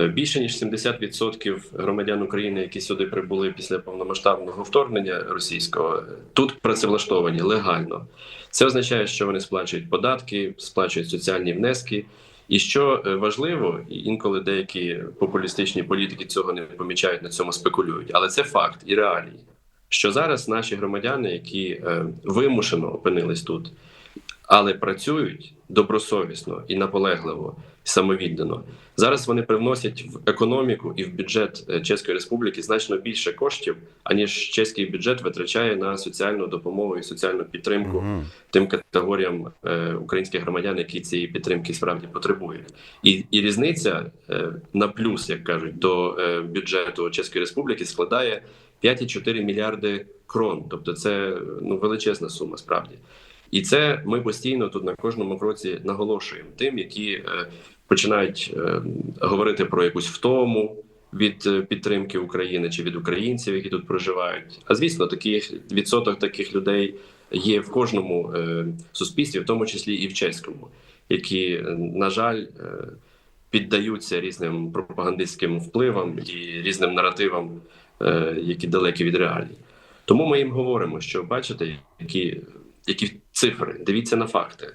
Е, Більше ніж 70% громадян України, які сюди прибули після повномасштабного вторгнення російського, е, тут працевлаштовані легально. Це означає, що вони сплачують податки, сплачують соціальні внески. І що е, важливо, інколи деякі популістичні політики цього не помічають, на цьому спекулюють. Але це факт і реалії, що зараз наші громадяни, які вимушено опинились тут, але працюють добросовісно і наполегливо, і самовіддано. Зараз вони привносять в економіку і в бюджет е, Чеської Республіки значно більше коштів, аніж чеський бюджет витрачає на соціальну допомогу і соціальну підтримку Мгм. тим категоріям е, українських громадян, які цієї підтримки справді потребують. І, і різниця е, на плюс, як кажуть, до е, бюджету Чеської Республіки складає 5,4 мільярди крон. Тобто, це ну величезна сума справді. І це ми постійно тут на кожному кроці наголошуємо тим, які е, починають е, говорити про якусь втому від е, підтримки України чи від українців, які тут проживають. А звісно, таких відсоток таких людей є в кожному е, суспільстві, в тому числі і в чеському, які, на жаль, е, піддаються різним пропагандистським впливам і різним наративам, е, які далекі від реалій. Тому ми їм говоримо, що бачите, які, які цифри, дивіться на факти.